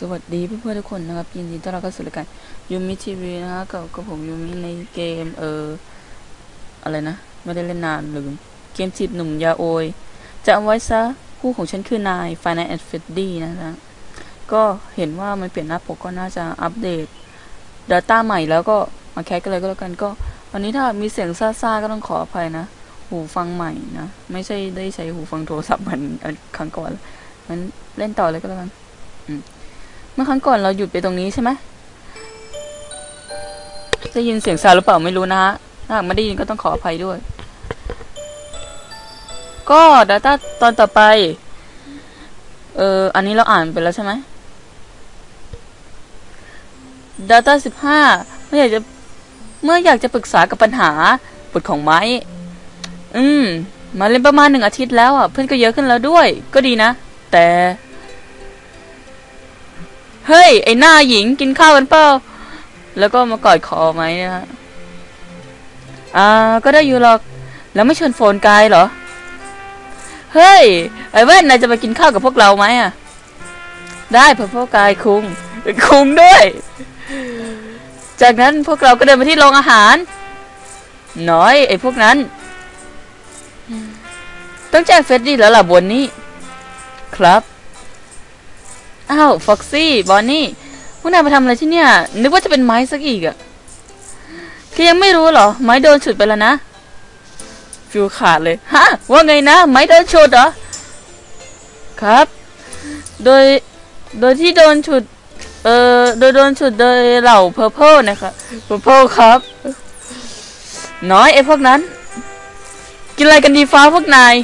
สวัสดีเพื่อนๆทุกคนนะครับยินดีต้อนรับเข้าสู่รายการยูมิทีวีนะฮะกับกับผมยูมิในเกมเอออะไรนะ ไม่ได้เล่นนานลืมเกมจีบหนุ่มยาโอย จะเอาไว้ซะคู่ของฉันคือนาย f i n a l and Freddy นะฮะก็เห็นว่ามันเปลี่ยนหน้าปกก็น่าจะอัปเดต Data ใหม่แล้วก็มาแคสกันเลยก็แล้วกันก็วันนี้ถ้ามีเสียงซ่าๆก็ต้องขออภัยนะ หูฟังใหม่นะ ไม่ใช่ได้ใช้หูฟังโทรศัพท์เหมือนอันครั้งก่อนมันเล่นต่อเลยก็แล้วกัน เมื่อครั้งก่อนเราหยุดไปตรงนี้ใช่ไหมได้ยินเสียงซาหรือเปล่าไม่รู้นะฮะถ้าหากไม่ได้ยินก็ต้องขออภัยด้วย ก็ Data ตอนต่อไป เอออันนี้เราอ่านไปแล้วใช่ไหม Data สิบห้าเมื่ออยากจะ เมื่ออยากจะปรึกษากับปัญหาบทของไม้ อืม มาเล่นประมาณหนึ่งอาทิตย์แล้วอะ เพื่อนก็เยอะขึ้นแล้วด้วย ก็ดีนะ แต่ เฮ้ย ไอหน้าหญิงกินข้าวกันเปล่าแล้วก็มากอดคอไหมนะฮะอ่าก็ได้อยู่หรอก แล้วไม่ชวนโฟนกายเหรอ เฮ้ย ไอเว่นนายจะไปกินข้าวกับพวกเราไหมอะ ได้เพื่อพวกกายคุงคุงด้วย จากนั้นพวกเราก็เดินไปที่โรงอาหาร น้อย ไอพวกนั้น ต้องแจ้งเฟรดดี้แล้วล่ะบนนี้ ครับ อ้าวฟ็อกซี่บอนนี่พวกนายมาทำอะไรที่เนี่ยนึกว่าจะเป็นไม้สักอีกอะแกยังไม่รู้เหรอ ไม้โดนฉุดไปแล้วนะ ฟิวขาดเลยฮะว่าไงนะ ไม้โดนฉุดเหรอ ครับ โดยโดยที่โดนฉุด เอ่อโดยโดนฉุดโดยเหล่าเพอร์เพลนะคะเพอร์เพลครับ น้อยไอ้พวกนั้น กินอะไรกันดีฟ้าพวกนาย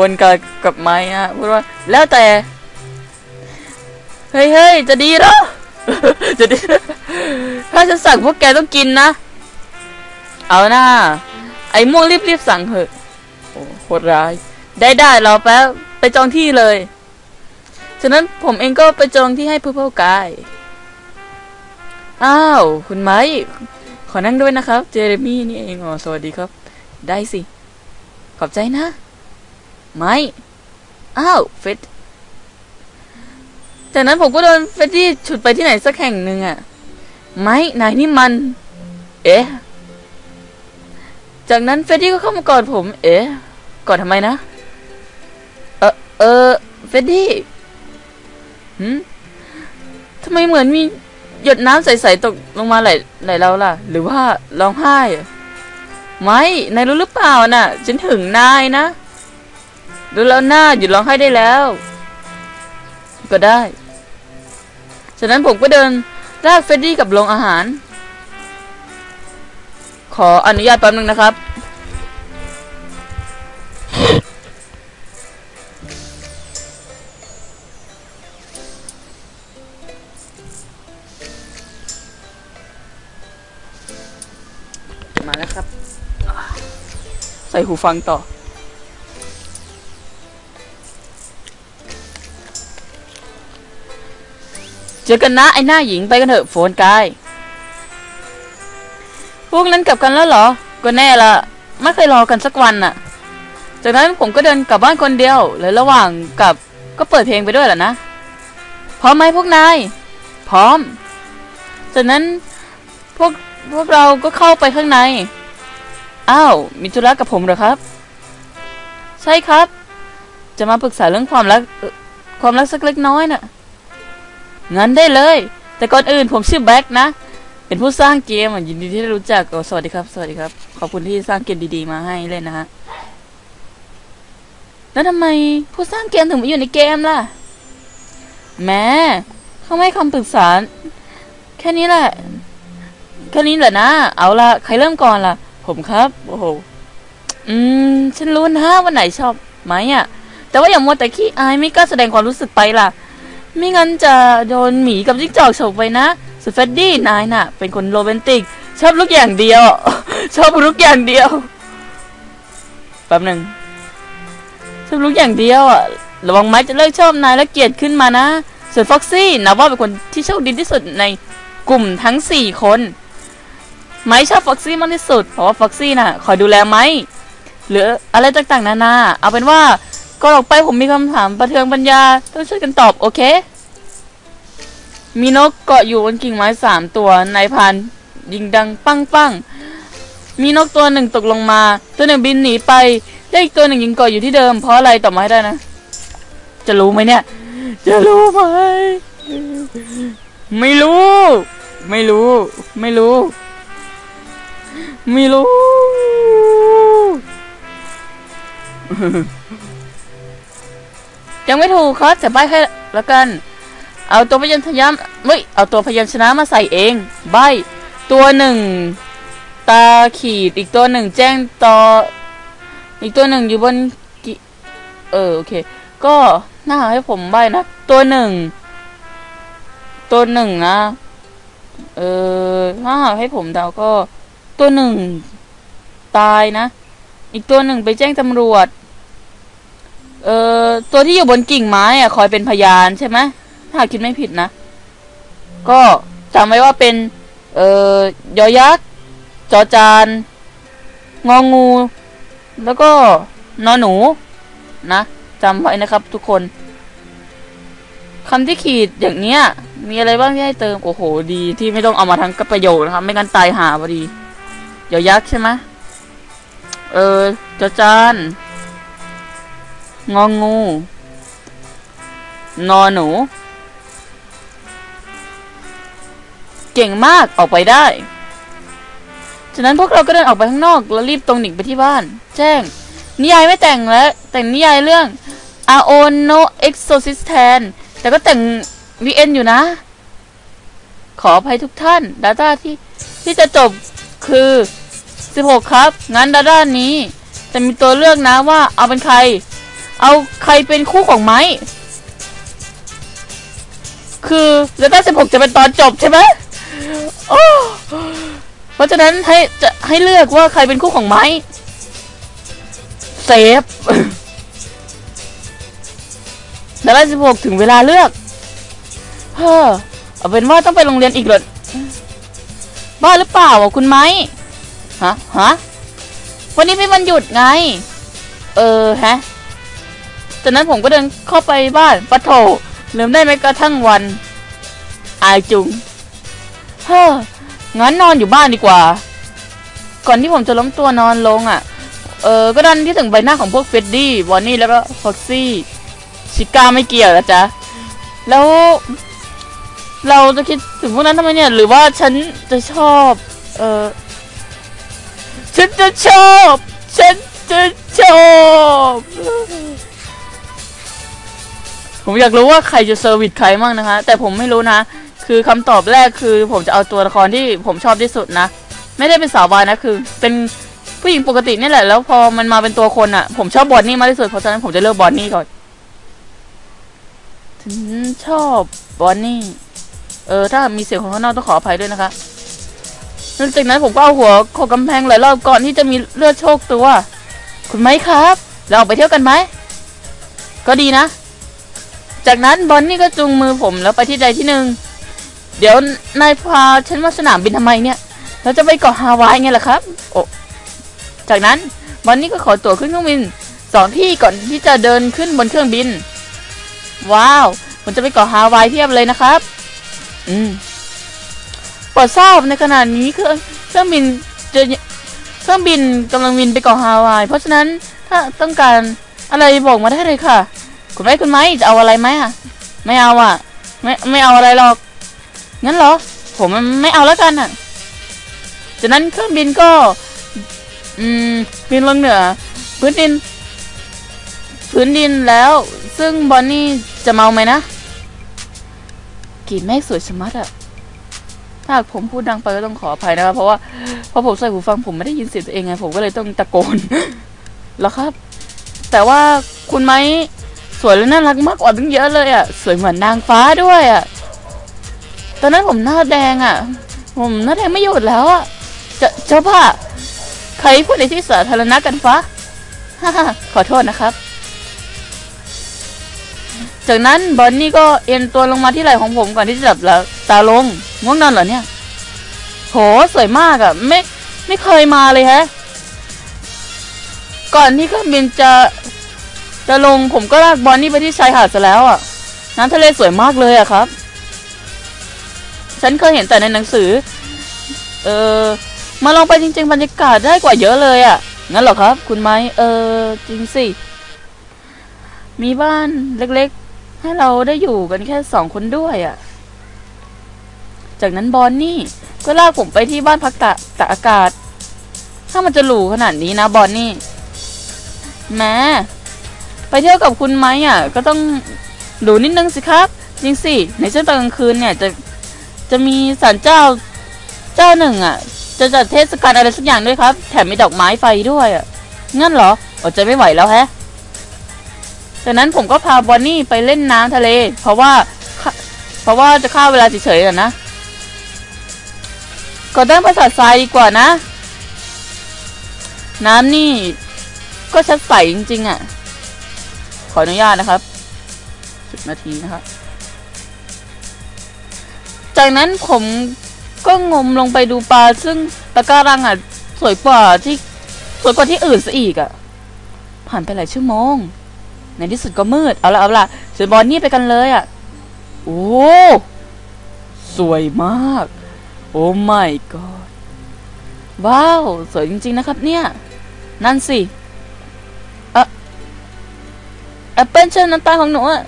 วนกับกับไม้ฮะพูดว่าแล้วแต่ เฮ้ยเฮ้ยจะดีหรอจะดีถ้าจะสั่งพวกแกต้องกินนะ เอาหน้า ไอ้ม่วงรีบๆสั่งเถอะโอ้โหดร้าย ได้ได้เรอแป๊บไปจองที่เลย ฉะนั้นผมเองก็ไปจองที่ให้เพื่อเพ่อกาย อ้าว คุณไม้ ขอนั่งด้วยนะครับ เจเรมี่นี่เองอ๋อสวัสดีครับ ได้สิ ขอบใจนะ ไม่ อ้าวเฟดจากนั้นผมก็โดนเฟดดี้ฉุดไปที่ไหนสักแห่งหนึ่งอะไม่นายนี่มัน เอ๊ะ จากนั้นเฟดดี้ก็เข้ามากอดผม เอ๊ะ กอดทำไมนะ เออเออเฟดดี้หืมทำไมเหมือนมีหยดน้ำใสๆตกลงมาไหลไหลเราล่ะ หรือว่าร้องไห้ไม่ นายรู้หรือเปล่าน่ะ ฉันถึงนายนะ ดูแล้วหน้าหยุดร้องไห้ได้แล้ว ก็ได้ จากนั้นผมก็เดินลากเฟรดดี้กับโรงอาหาร ขออนุญาตแป๊บนึงนะครับ มาแล้วครับ ใส่หูฟังต่อ เจอกันนะไอ้หน้าหญิงไปกันเถอะโฟนกาย พวกนั้นกลับกันแล้วเหรอ ก็แน่ละไม่เคยรอกันสักวันน่ะ จากนั้นผมก็เดินกลับบ้านคนเดียวและระหว่างกลับก็เปิดเพลงไปด้วยแหละนะ พร้อมไหมพวกนาย พร้อม จากนั้นพวกพวกเราก็เข้าไปข้างใน อ้าว มีธุระกับผมเหรอครับ ใช่ครับ จะมาปรึกษาเรื่องความรักความรักสักเล็กน้อยน่ะ งั้นได้เลย แต่ก่อนอื่นผมชื่อแบ็คนะ เป็นผู้สร้างเกมอยินดีที่ได้รู้จักสวัสดีครับ สวัสดีครับ ขอบคุณที่สร้างเกมดีๆมาให้เล่นนะฮะ แล้วทำไมผู้สร้างเกมถึงมาอยู่ในเกมล่ะ แม้เขาไม่ให้คำปรึกษา แค่นี้แหละ แค่นี้แหละนะ เอาละใครเริ่มก่อนล่ะ ผมครับ โอ้โห อืม ฉันรู้นะว่าไหนชอบไหมอะ แต่ว่าอย่ามัวแต่ขี้อายไม่กล้าแสดงความรู้สึกไปล่ะ ไม่งั้นจะโดนหมีกับจิ้งจอกฉกไปนะสุดเฟดดี้นายน่ะ เป็นคนโรแมนติก ชอบลูกอย่างเดียว ชอบลูกอย่างเดียวแป๊บหนึ่งชอบลูกอย่างเดียวอะระวังไม้จะเลิกชอบนายแล้วเกลียดขึ้นมานะ ส่วนฟ็อกซี่นับว่าเป็นคนที่โชคดีที่สุดในกลุ่มทั้งสี่คนไม้ชอบฟ็อกซี่มากที่สุดเพราะว่าฟ็อกซี่น่ะคอยดูแลไม้หรืออะไรต่างๆนานาเอาเป็นว่า ก่อนออกไปผมมีคำถามประเทืองปัญญา ต้องช่วยกันตอบ โอเค มีนกเกาะอยู่บนกิ่งไม้สามตัวนายพรานยิงดังปังปังมีนกตัวหนึ่งตกลงมา ตัวหนึ่งบินหนีไปและอีกตัวหนึ่งยิงเกาะอยู่ที่เดิม เพราะอะไรตอบมาให้ได้นะ จะรู้ไหมเนี่ย จะรู้ไหมไม่รู้ ไม่รู้ ไม่รู้ ไม่รู้ ยังไม่ถูกครับจะใบให้แล้วกัน เอาตัวพยัญชนะเฮ้ยเอาตัวพยัญชนะมาใส่เอง ใบ ตัวหนึ่งตาขีดอีกตัวหนึ่งแจ้งต่อ อีกตัวหนึ่งอยู่บนเออโอเค ก็น่าให้ผมใบนะ ตัวหนึ่ง ตัวหนึ่งนะ เออถ้าให้ผมเดาก็ ตัวหนึ่งตายนะ อีกตัวหนึ่งไปแจ้งตำรวจ เอ่อตัวที่อยู่บนกิ่งไม้อะคอยเป็นพยานใช่ไหมถ้าคิดไม่ผิดนะ ก็จำไว้ว่าเป็น เอ่อยอยักษ์จอจาน งองู แล้วก็นอนหนู นะจำไว้นะครับ ทุกคนคำที่ขีดอย่างเนี้ย มีอะไรบ้างที่ให้เติมโอ้โห ดีที่ไม่ต้องเอามาทั้งกประโยคนะครับ ไม่งั้นตายหาพอดียอยักษ์ใช่ไหมเออจอจาน งองู นอนหนู เก่งมากออกไปได้ฉะนั้นพวกเราก็เดินออกไปข้างนอก แล้วรีบตรงหนิกไปที่บ้าน แจ้ง นิยายไม่แต่งแล้ว แต่งนิยายเรื่อง a o no Exorcist แทนแต่ก็แต่ง VN อยู่นะ ขออภัยทุกท่าน Data ที่ที่จะจบคือ 16 ครับ งั้น Data นี้ จะมีตัวเลือกนะว่าเอาเป็นใคร เอาใครเป็นคู่ของไม้ คือแล้วถ้าสิบหกจะเป็นตอนจบใช่ไหมโอ้เพราะฉะนั้นให้จะให้เลือกว่าใครเป็นคู่ของไม้ เซฟแล้วสิบหกถึงเวลาเลือก เฮ้อเอาเป็นว่าต้องไปโรงเรียนอีกเหรอบ้าหรือเปล่าอะคุณไม้ฮะฮะวันนี้เป็นวันหยุดไง เออฮะ จากนั้นผมก็เดินเข้าไปบ้านปะโถลืมได้ไหมกระทั่งวัน อายจุง เฮ้อ งั้นนอนอยู่บ้านดีกว่า ก่อนที่ผมจะล้มตัวนอนลงอะ เออ ก็ดันที่ถึงใบหน้าของพวกเฟดดี้บอนนี่แล้วก็ฟ็อกซี่ ชิก้าไม่เกี่ยวนะจ๊ะ แล้ว เราจะคิดถึงพวกนั้นทำไมเนี่ย หรือว่าฉันจะชอบ เออฉันจะชอบ ฉันจะช ผมอยากรู้ว่าใครจะเซอร์วิสใครมั่งนะคะ แต่ผมไม่รู้นะ คือคำตอบแรกคือผมจะเอาตัวละครที่ผมชอบที่สุดนะ ไม่ได้เป็นสาววายนะคือ เป็นผู้หญิงปกตินี่แหละ แล้วพอมันมาเป็นตัวคนอะ่ะ ผมชอบบอนนี่มากที่สุด เพราะฉะนั้นผมจะเลือกบอนนี่ก่อนชอบบอนนี่ เออ ถ้ามีเสียงของข้างนอกต้องขออภัยด้วยนะคะหลังจากนั้นผมก็เอาหัวโขกกำแพงหลายรอบก่อนที่จะมีเลือดโชกตัว คุณไหมครับ เราออกไปเที่ยวกันไหม ก็ดีนะ จากนั้นบอนนี่ก็จูงมือผมแล้วไปที่ใดที่หนึ่ง เดี๋ยวนายพาฉันมาสนามบินทำไมเนี่ย เราจะไปเกาะฮาวายไงล่ะครับ โอ้จากนั้นบอนนี่ก็ขอตั๋วขึ้นเครื่องบินสองที่ก่อนที่จะเดินขึ้นบนเครื่องบิน ว้าวผมจะไปเกาะฮาวายเทียบเลยนะครับ อืมโปรดทราบในขณะนี้เครื่องเครื่องบินจะเครื่องบินกำลังบินไปเกาะฮาวาย เพราะฉะนั้นถ้าต้องการอะไรบอกมาได้เลยค่ะ คุณไม้คุณไม้จะเอาอะไรไหมอะ ไม่เอาอะ ไม่ไม่เอาอะไรหรอก งั้นเหรอ ผมไม่เอาแล้วกันอะ จากนั้นเครื่องบินก็ อืมบินลงเหนือ พื้นดิน พื้นดินแล้ว ซึ่งบอนนี่จะเมาไหมนะกรีดแม่สวยชะมัดอะถ้าผมพูดดังไปก็ต้องขออภัยนะครับเพราะว่าพอผมใส่หูฟังผมไม่ได้ยินเสียงตัวเองไงผมก็เลยต้องตะโกนแล้วครับ แต่ว่าคุณไม้ สวยและน่ารักมากกว่าตั้งเยอะเลยอะสวยเหมือนนางฟ้าด้วยอะตอนนั้นผมหน้าแดงอะผมหน้าแดงไม่หยุดแล้วอะจะเจ้าบ้าใครพูดในที่สาธารณะกันฟ้าฮ่าฮ่าขอโทษนะครับ จากนั้นบอนนี่ก็เอ็นตัวลงมาที่ไหล่ของผมก่อนที่จะหลับแล้วตาลงง่วงนอนเหรอเนี่ย โหสวยมากอะ่ะ ไม่ไม่เคยมาเลยแฮะ ก่อนที่เครื่องบินจะ จะลงผมก็ลากบอลนี่ไปที่ชายหาดซะแล้วอะ น้ำทะเลสวยมากเลยอะครับ ฉันเคยเห็นแต่ในหนังสือ เออมาลองไปจริง ๆ บรรยากาศได้กว่าเยอะเลยอะ่ะ งั้นเหรอครับ คุณไม้เออจริงสิ มีบ้านเล็กๆ ให้เราได้อยู่กันแค่สองคนด้วยอะ่ะ จากนั้นบอนนี่ก็ลากผมไปที่บ้านพักตะตะอากาศ ถ้ามันจะหรูขนาดนี้นะบอนนี่แม้ ไปเที่ยวกับคุณไหมอะก็ต้องหรูนิดนึงสิครับจริงสิในช่วงตอนกลางคืนเนี่ยจะจะมีศาลเจ้าเจ้าหนึ่งอะ จะจัดเทศกาลอะไรสักอย่างด้วยครับ แถมมีดอกไม้ไฟด้วยอะงั้นเหรออดใจไม่ไหวแล้วแฮะจากนั้นผมก็พาบอนนี่ไปเล่นน้ำทะเล เพราะว่า เพราะว่าจะฆ่าเวลาเฉยๆอะนะก็ตั้งประสาททรายดีกว่านะ น้ำนี่ก็ชัดใสจริงๆอะ ออนุญาตนะครับสิบนาทีนะครับ จากนั้นผมก็งมลงไปดูปลา ซึ่งปะการังอะสวยกว่าที่สวยกว่าที่อื่นซะอีกอะ ผ่านไปหลายชั่วโมง ในที่สุดก็มืด เอาละเอาละเสือบอลนี่ไปกันเลยอะ โอ้สวยมาก โอ้ my god ว้าว สวยจริง ๆ นะครับเนี่ย นั่นสิ แอปเปิลเชิญน้ำตาของหนูอะ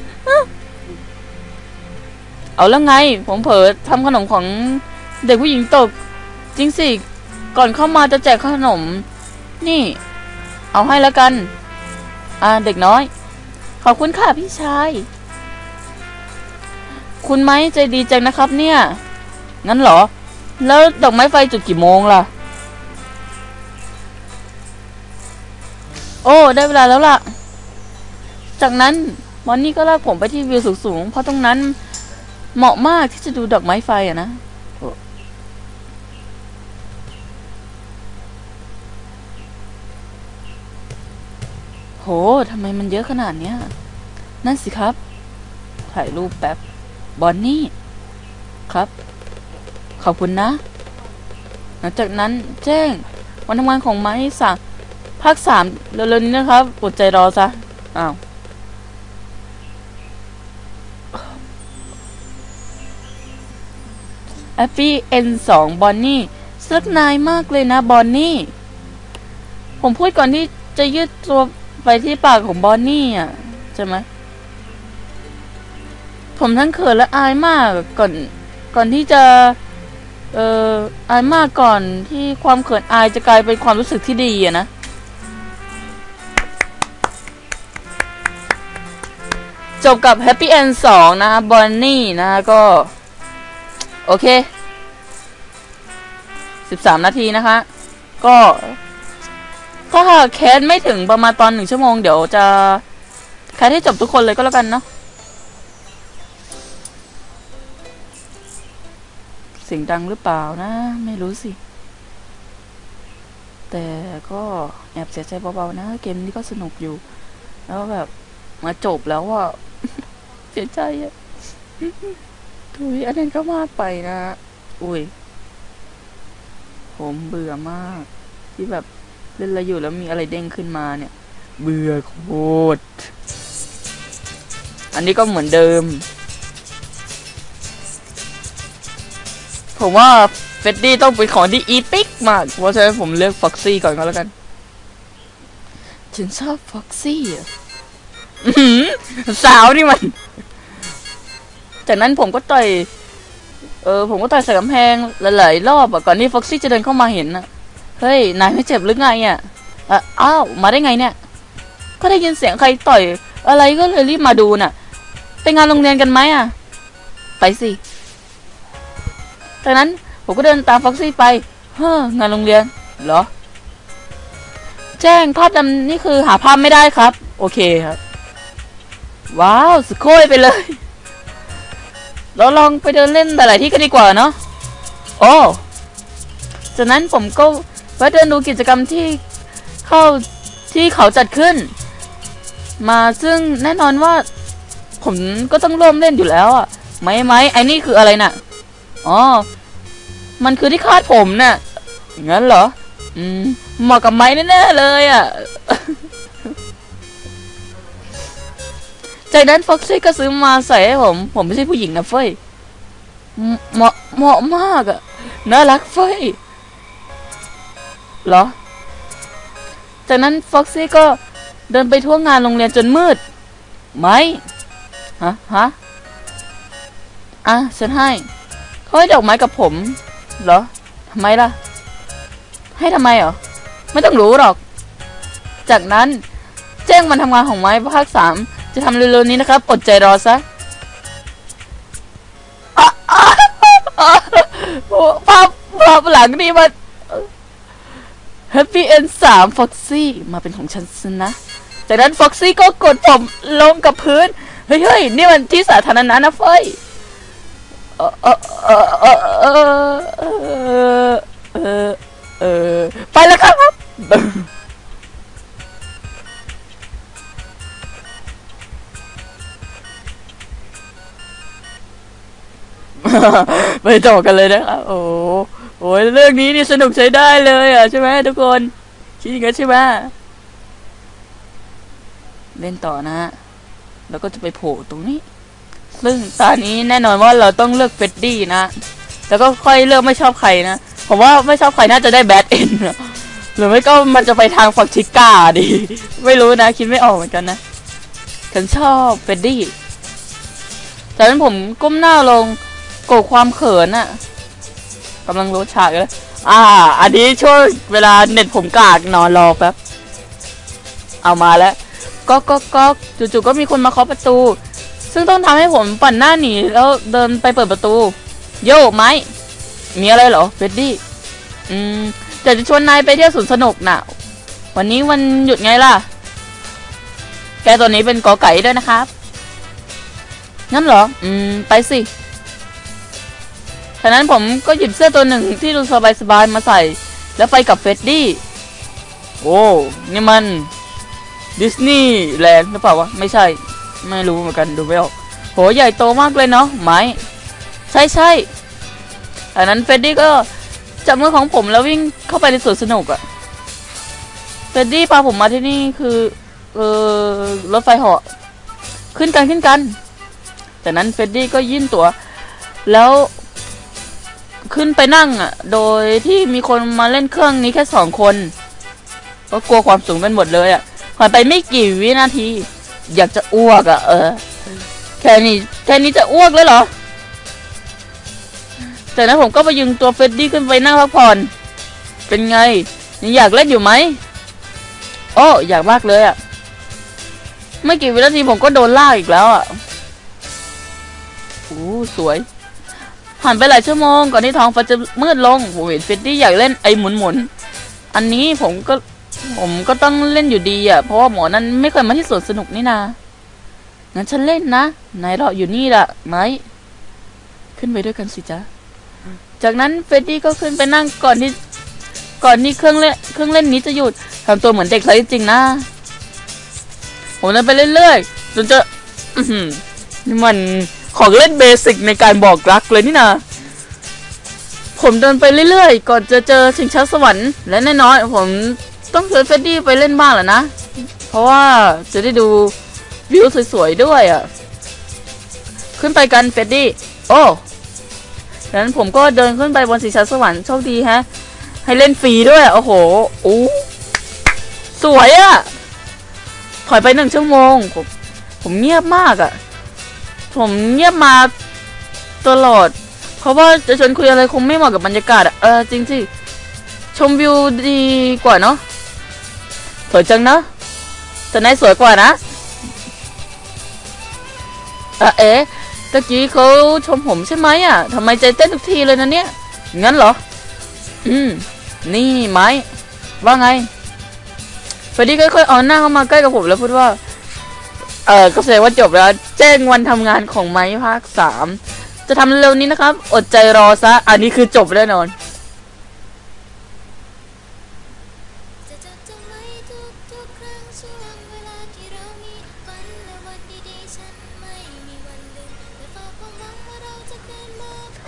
เอาแล้วไง ผมเผลอทำขนมของเด็กผู้หญิงตก จริงสิ ก่อนเข้ามาจะแจกขนม นี่ เอาให้แล้วกัน อ่าเด็กน้อย ขอบคุณค่ะพี่ชาย คุณไม้ใจดีจังนะครับเนี่ย งั้นเหรอ แล้วดอกไม้ไฟจุดกี่โมงล่ะ โอ้ ได้เวลาแล้วล่ะ จากนั้นมอนนี่ก็ลากผมไปที่วิวสูงๆ เพราะตรงนั้นเหมาะมากที่จะดูดอกไม้ไฟอะนะโหทำไมมันเยอะขนาดเนี้ย นั่นสิครับ ถ่ายรูปแป๊บ บอนนี่ ครับ ขอบคุณนะ หลังจากนั้นแจ้ง วันทำงานของไม้สามภาคสามเร็วๆนี้นะครับอดใจรอซะ อ้าว แอฟฟี่เอ็นสองบอนนี่สักนายมากเลยนะบอนนี่ ผมพูดก่อนที่จะยืดตัวไปที่ปากของบอนนี่อะใช่ไหมผมทั้งเขินและอายมากก่อนก่อนที่จะ เอ่ออายมากก่อนที่ความเขินอายจะกลายเป็นความรู้สึกที่ดีอะนะจบกับ Happy End 2นะฮะบอนนี่นะก็ โอเค 13 นาทีนะคะก็ถ้าแคสไม่ถึงประมาณตอนหนึ่งชั่วโมงเดี๋ยวจะแคสให้จบทุกคนเลยก็แล้วกันเนาะเสียงดังหรือเปล่านะ ไม่รู้สิ แต่ก็แอบเสียใจเบาๆนะ เกมนี้ก็สนุกอยู่ แล้วแบบมาจบแล้วอะเสียใจอะ ถุยอันนั้นก็มากไปนะ อุ้ย ผมเบื่อมาก ที่แบบเล่นอะไรอยู่แล้วมีอะไรเด้งขึ้นมาเนี่ย เบื่อโคตร อันนี้ก็เหมือนเดิม ผมว่าเฟดดี้ต้องเป็นของที่อีพิกมาก เพราะฉะนั้นผมเลือกฟ็อกซี่ก่อนก็แล้วกัน ฉันชอบฟ็อกซี่อะอื้อหือสาวนี่มัน จากนั้นผมก็ต่อย เออผมก็ต่อยใส่กำแพงหลายๆรอบอะก่อนที่ฟ็อกซี่จะเดินเข้ามาเห็นอะเฮ้ย นายไม่เจ็บหรือไงอะอะอ้าวมาได้ไงเนี่ย ก็ได้ยินเสียงใครต่อย อะไรก็เลยรีบมาดูน่ะ ไปงานโรงเรียนกันไหมอะไปสิจากนั้นผมก็เดินตามฟ็อกซี่ไป เฮ้องานโรงเรียนเหรอ แจ้งภาพดำนี่คือหาภาพไม่ได้ครับ โอเคครับ ว้าว สุดโค้ยไปเลย เราลองไปเดินเล่นหลายๆที่กันดีกว่าเนาะโอ้จากนั้นผมก็ไปเดินดูกิจกรรมที่เข้าที่เขาจัดขึ้น มาซึ่งแน่นอนว่า ผมก็ต้องร่วมเล่นอยู่แล้วอะไม่ไหมไอ้นี่คืออะไรน่ะอ๋อมันคือที่คาดผมน่ะงั้นเหรอ อืมเหมาะกับไม้แน่ๆเลยอะ จากนั้นฟ็อกซี่ก็ซื้อมาใส่ให้ผม ผมไม่ใช่ผู้หญิงนะเฟ้ยเหมาะเหมาะมากอะน่ารักเฟ้ยเหรอ จากนั้นฟ็อกซี่ก็เดินไปทั่วงานโรงเรียนจนมืด ไหมฮะฮะอะฉันให้เขาให้ดอกไม้กับผม เหรอทำไมล่ะ ให้ทำไมเหรอ ไม่ต้องรู้หรอก จากนั้นแจ้งวันทำงานของไม้ภาคสามะทำเร็วๆนี้นะครับ อดใจรอซะภาพภาพหลังนี่มันแฮปปี้เอ็นสามฟ็อกซี่มาเป็นของฉันซะนะจากนั้นฟ็อกซี่ก็กดผมลงกับพื้น เฮ้ยเฮ้ยนี่มันที่สาธารณะนะเฟ้ยเออเออเออเออเออเออไปแล้วครับ ไปต่อกันเลยนะครับโอ้โหเรื่องนี้นี่สนุกใช้ได้เลยอะใช่ไหมทุกคนคิดอย่างนั้นใช่ไหมเล่นต่อนะฮะแล้วก็จะไปโผล่ตรงนี้ ซึ่งตอนนี้แน่นอนว่าเราต้องเลือกเฟดดี้นะ แล้วก็ค่อยเลือกไม่ชอบใครนะ ผมว่าไม่ชอบใครน่าจะได้แบดเอ็นหรือไม่ก็มันจะไปทางฝั่งชิก้าดิไม่รู้นะ คิดไม่ออกเหมือนกันนะฉันชอบเฟดดี้จากนั้นผมก้มหน้าลง กดความเขินอะกำลังรู้ฉากเลยอ่า อันนี้ช่วงเวลาเน็ตผมกากนอนรอแป๊บ เอามาแล้ว ก็ก็ก็จู่ๆก็มีคนมาเคาะประตู ซึ่งต้องทำให้ผมปั่นหน้าหนีแล้วเดินไปเปิดประตู โย่ไหมมีอะไรเหรอเฟดดี้ อืมจะจะชวนนายไปเที่ยวสวนสนุกน่ะ วันนี้วันหยุดไงล่ะ แกตัวนี้เป็นกอไก่ด้วยนะครับ งั้นเหรอ อืม ไปสิ จากนั้นผมก็หยิบเสื้อตัวหนึ่งที่ดูสบายๆมาใส่ แล้วไปกับเฟดดี้ โอ้ นี่มันดิสนีย์แลนด์หรือเปล่าวะ ไม่ใช่ ไม่รู้เหมือนกันดูไม่ออกโหใหญ่โตมากเลยเนาะไหมใช่ใช่อันนั้นเฟดดี้ก็จับมือของผมแล้ววิ่งเข้าไปในสวนสนุกอะเฟดดี้พาผมมาที่นี่คือเออรถไฟเหาะขึ้นกันขึ้นกันจากนั้นเฟดดี้ก็ยื่นตัว แล้ว ขึ้นไปนั่งอะ โดยที่มีคนมาเล่นเครื่องนี้แค่สองคน ก็กลัวความสูงกันหมดเลยอะผ่านไปไม่กี่วินาที อยากจะอ้วกอะ เออ แค่นี้แค่นี้จะอ้วกแล้วเหรอจากนั้นผมก็ไปยึงตัวเฟรดดี้ขึ้นไปนั่งพักผ่อน เป็นไง ยังอยากเล่นอยู่ไหมโอ้อยากมากเลยอะ ไม่กี่วินาทีผมก็โดนลากอีกแล้วอะโอ้สวย ผ่านไปหลายชั่วโมงก่อนที่ท้องฟ้าจะมืดลงผมเห็นเฟรดดี้อยากเล่นไอ้หมุนหมุนอันนี้ผมก็ผมก็ต้องเล่นอยู่ดีอะ เพราะว่าหมอนั้นไม่เคยมาที่สวนสนุกนี่นางั้นฉันเล่นนะ นายรออยู่นี่ละไหม ขึ้นไปด้วยกันสิจ๊ะ จากนั้นเฟรดดี้ก็ขึ้นไปนั่งก่อนที่ ก่อนที่เครื่องเล่นเครื่องเล่นนี้จะหยุดทำตัวเหมือนเด็กซะจริงๆนะผมเดินไปเรื่อยๆจนจะอื้อหือนี่มัน ของเล่นเบสิกในการบอกรักเลยนี่นะผมเดินไปเรื่อยๆ ก่อนจะเจอชิงช้าสวรรค์และแน่นอนผมต้องเชิญเฟดดี้ไปเล่นบ้างแหละนะ เพราะว่าจะได้ดูวิวสวยๆด้วยอะ ขึ้นไปกันเฟดดี้ โอ้ดังนั้นผมก็เดินขึ้นไปบนสีช้าสวรรค์โชคดีฮะ ให้เล่นฟรีด้วย โอ้โหอู้สวยอะถอยไปหนึ่งชั่วโมง ผมผมเงียบมากอะ ผมเงียบมาตลอด เพราะว่าจะชวนคุยอะไรคงไม่เหมาะกับบรรยากาศอะเออจริงสิ ชมวิวดีกว่าเนาะสวยจังเนาะแต่นายสวยกว่านะอะเอ๊ะตะกี้เขาชมผมใช่ไหมอะทำไมใจเต้นทุกทีเลยนะเนี่ย งั้นเหรอ อืม นี่ไหมว่าไงเฟรดดี้ค่อยๆเอาหน้าเข้ามาใกล้กับผมแล้วพูดว่า เออก็แสดงว่าจบแล้ว แจ้งวันทำงานของไม้ภาคสามจะทำเร็วนี้นะครับ อดใจรอซะ อันนี้คือจบแน่นอน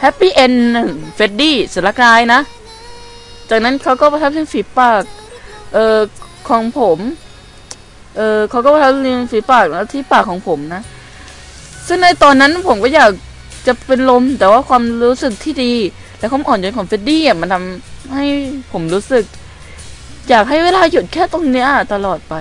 แฮปปี้เอนหนึ่งเฟดดี้สลักายนะ จากนั้นเขาก็ประทับเส้นฝีปาก เออของผม อออเขาก็ทับริมฝีปากแล้วที่ปากของผมนะ ซึ่งในตอนนั้นผมก็อยากจะเป็นลมแต่ว่าความรู้สึกที่ดี และความอ่อนโยนของเฟดดี้มันทำให้ผมรู้สึก อยากให้เวลาหยุดแค่ตรงเนี้ยตลอดไป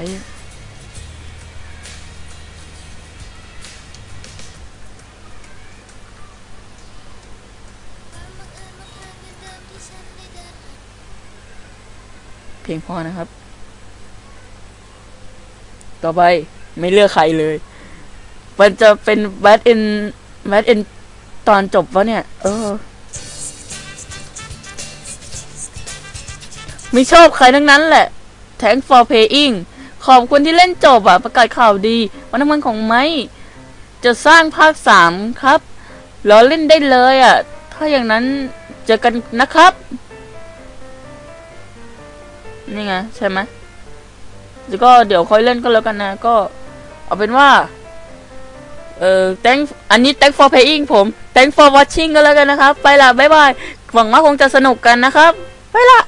เอิญบางครั้งเดิมๆที่ฉันได้เดินผ่านเพียงพอนะครับ ต่อไปไม่เลือกใครเลย มันจะเป็นแบทเอนแบทเอนตอนจบวะเนี่ย เออ ไม่ชอบใครทั้งนั้นแหละ Thanks for paying ขอบคุณที่เล่นจบอะ ประกาศข่าวดี วันน้ำมันของไม้จะสร้างภาคสามครับรอเล่นได้เลยอะ ถ้าอย่างนั้นเจอกันนะครับ นี่ไง ใช่ไหม แล้วก็เดี๋ยวค่อยเล่นก็แล้วกันนะ ก็เอาเป็นว่า เออ thank อันนี้ thank for playing ผม thank for watching ก็แล้วกันนะครับ ไปละบ๊ายบาย หวังว่าคงจะสนุกกันนะครับ ไปละ